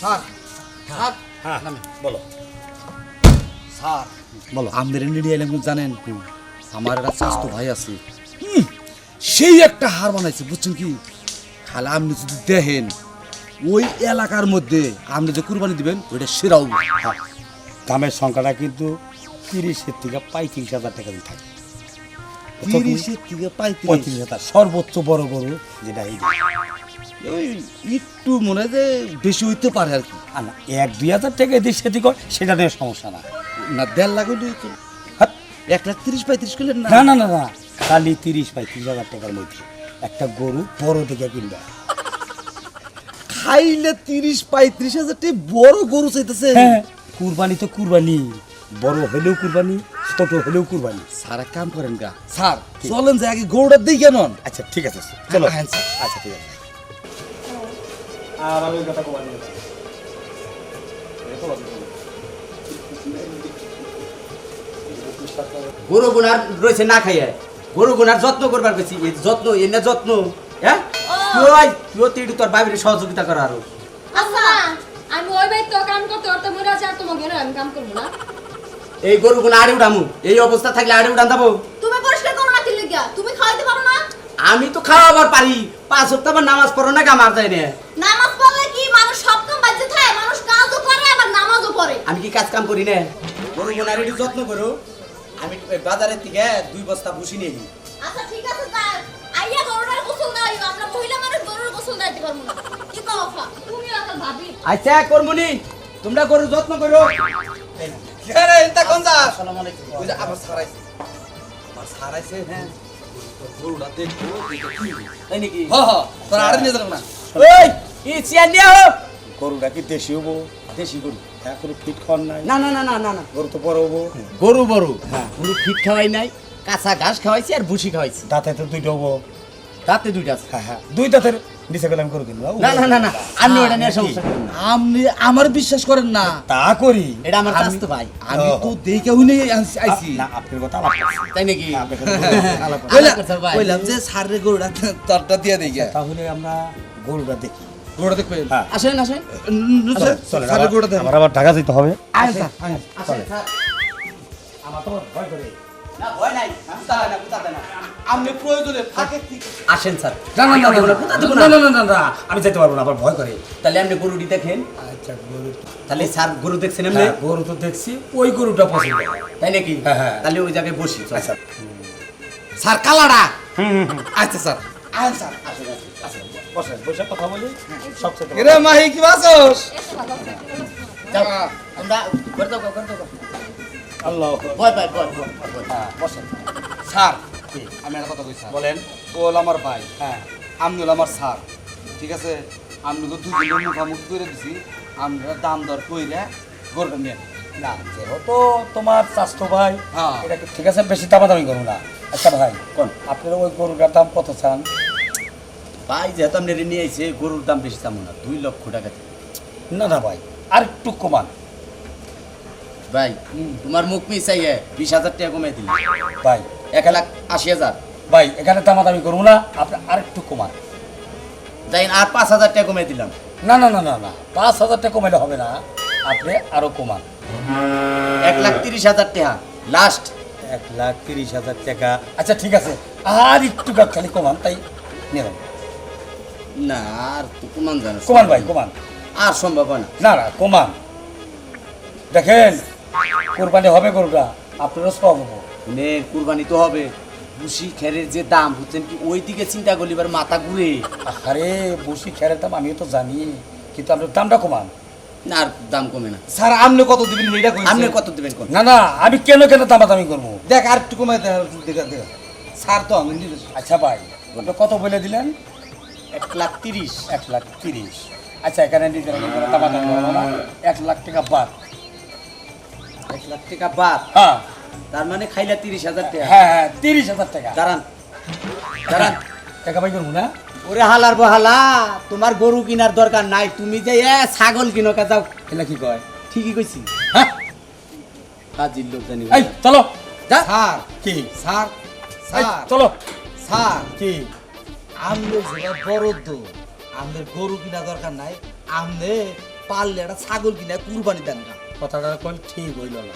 Sir sir হ্যাঁ বলো। Sir বলো। আমাদের ইন্ডিয়া এলাম জানেন? আমার একটা স্বাস্থ্য ভাই আছে। সেই একটা হার বানাইছে বুঝছেন কি? খালি আপনি যদি দেখেন ওই এলাকার মধ্যে আপনি যে কুরবানি দিবেন ওইটা সেরাও হ্যাঁ। দামের সংখ্যাটা কিন্তু তিরিশের থেকে পঁয়ত্রিশ হাজার টাকা দিয়ে থাকে। তিরিশের থেকে পঁয়ত্রিশ। হাজার সর্বোচ্চ বড় বড় যেটা এই ওই একটু মনে হয় যে বেশি হইতে পারে আর কি। আর না, এক দুই হাজার টাকা এদিক সেদিক হয় সেটা নিয়ে সমস্যা না না দেড় লাখ হইলে তো। হ্যাঁ, এক লাখ তিরিশ পঁয়ত্রিশ করলেন না? না না না না খালি তিরিশ পঁয়ত্রিশ হাজার টাকার মধ্যে। একটা গরু বড় দিকে কিনবে। খাইলে তিরিশ পঁয়ত্রিশ হাজার টাকা বড় গরু চাইতেছে। হ্যাঁ কুরবানি তো কুরবানি। বড় হলেও কুরবানি ছোট হলেও কুরবানি। স্যার এক কাম করেন গা। স্যার চলেন যে আগে গরুটা দিই কেন আচ্ছা ঠিক আছে চলো। হ্যাঁ, স্যার। আচ্ছা ঠিক আছে। আর আমি কথা কবার গরু গুনার রয়েছে না খাইয়ে। গরু গুনার যত্ন করবার গেছি এই যত্ন এই না যত্ন হ্যাঁ? তুই তুই তিড়ি তোর বাবির সহযোগিতা কর আরও। আচ্ছা আমি ওই তো কাম করতে করতে মরে আছি আর তোমাকে আমি কাম করব না। এই গরু গুলো আড়ে উঠামু এই অবস্থা থাকলে আড়ে উঠান দেবো তুমি পরিষ্কার করো না কি তুমি খাওয়াইতে পারো না। আমি তো খাওয়াবার পারি। পাঁচ সপ্তাহ নামাজ পড়ো না কামার যায় না নামাজ পড়লে কি মানুষ সব কাম বাজে থাকে মানুষ কাজও করে আবার পড়ে আমি কি কাজ কাম করি না? গরু গুনার একটু যত্ন করো। আমি বাজারের থেকে দুই বস্তা ভুসি নিয়ে নিই আচ্ছা ঠিক আছে স্যার আইয়া গরুটার গোসল দাও আমরা মহিলা মানুষ গরুর গোসল দিতে পারব না। কি কও তুমি এখন ভাবি। আচ্ছা কর্মনি তোমরা গরুর যত্ন করো। আরে এটা কোন যা আসসালামু আলাইকুম। ওই যে আবার সারাইছে। আবার সারাইছে? হ্যাঁ। গরুটা দেখব তাই নাকি? হ হ তোর আড়ে নিয়ে যাব না। ওই ই চেয়ার নিয়ে আও গরুটা কি দেশি হব দেশি গরু। হ্যাঁ ফিট খাওয়ার নাই? না না না না না না। গরু তো বড় হব গরু বড়। হ্যাঁ। গরু ফিট খাওয়াই নাই কাঁচা ঘাস খাওয়াইছি আর ভুসি খাওয়াইছি। দাঁতে তো দুইটা হব তাতে দুইটা আছে। হ্যাঁ হ্যাঁ। দুই দাঁতের নিচে গেলাম গরু কিনবো। না না না না আমি ওটা নিয়ে সমস্যা আপনি আমার বিশ্বাস করেন না। তা করি। এটা আমার আমি- ভাই। আমি তো দেখে হুনে আইছি না আপনার কথা আলাপ তাই নাকি। কইলাম যে গরুটা তরটা দিয়ে গে তাহলে আমরা গরুটা দেখি। গরুটা দেখবেন হ্যাঁ। আসেন আসেন। আমার আবার ঢাকা যেতে হবে। আসেন স্যার। আমার তো ভয় করে। আপনি আসেন আমি যেতে পারব না আবার ভয় করে। তাহলে আপনি গরুটি দেখেন। আচ্ছা গরু। তাহলে স্যার গরু দেখছেন এমনি হ্যাঁ, গরু তো দেখছি ওই গরুটা পছন্দ। তাই নাকি? হ্যাঁ। তাহলে ওই জায়গায় বসি। আচ্ছা। স্যার কালাড়া! আচ্ছা স্যার। আয় স্যার আসেন, আসেন, আসেন। বসে বসে কথা বলি সব রে মাহি কি বাসস আমরা করে দাও করে দাও আল্লাহ। হ্যাঁ। স্যার আমি একটা কথা কই বলেন ও হলো আমার ভাই হ্যাঁ আমার স্যার। ঠিক আছে? আমি তো দুজনে মুখামুখি করে দিছি। আমরা দাম দর কইরা গরুটা নিয়ে না যেহেতু তোমার স্বাস্থ্য ভাই হ্যাঁ। এটা ঠিক আছে বেশি দামাদামি করো না। আচ্ছা ভাই কোন? আপনার ওই গরুটার দাম কত চান? ভাই যেহেতু আপনি ঋণ নিয়ে আইছে গরুর দাম বেশি তেমন না দুই লক্ষ টাকা। না না ভাই আর একটু কমান। ভাই তোমার মুখ মিশাইয়ে বিশ হাজার টাকা কমাই দিলি। ভাই। এক লাখ আশি হাজার। ভাই এখানে দামাদামি করব না আপনি আর একটু কমান। যাই আর পাঁচ হাজার টাকা কমাই দিলাম। না না না না না পাঁচ হাজার টাকা কমাইলে হবে না আপনি আরও কমান। এক লাখ তিরিশ হাজার টাকা লাস্ট এক লাখ তিরিশ হাজার টাকা। আচ্ছা ঠিক আছে আর একটু খালি কমান তাই নিলাম। না আর তো কমান জানো কমান ভাই কমান। আর সম্ভব হয় না। না না কমান। দেখেন কোরবানি হবে গরুটা আপনারও সব হব। নে কুরবানি তো হবে। বুসি খেরের যে দাম বুঝছেন কি? ওই দিকে চিন্তা করলি এবার মাথা ঘুরে। আরে বসি খেরের দাম আমিও তো জানি কিন্তু আপনার দামটা কমান। না আর দাম কমে না। স্যার আপনি কত দিবেন এটা আপনি কত দেবেন কোন? না না আমি কেন কেন দামাদামি করব? দেখ আর একটু কমাই দেখ স্যার তো আমি আচ্ছা ভাই আপনি কত বলে দিলেন? এক লাখ তিরিশ। এক লাখ তিরিশ। আচ্ছা এখানে নিজের এক লাখ টাকা বাদ। এক লাখ টাকা বাদ? হ্যাঁ। তার মানে খাইলা তিরিশ হাজার টাকা? হ্যাঁ হ্যাঁ তিরিশ হাজার টাকা। দাঁড়ান। দাঁড়ান। টাকা পাই করব না? ওরে হালার বহালা তোমার গরু কিনার দরকার নাই। তুমি যে এ ছাগল কিনো কা যাও। এলা কি কয়? ঠিকই কইছি। হ্যাঁ। কাজির লোক জানি এই চলো। যা। স্যার। কি? Sir sir. চলো। স্যার। কি? কিনা দরকার নাই ছাগল কিনা কুরবানি দেন না। কথাটা কোন ঠিক হইল না।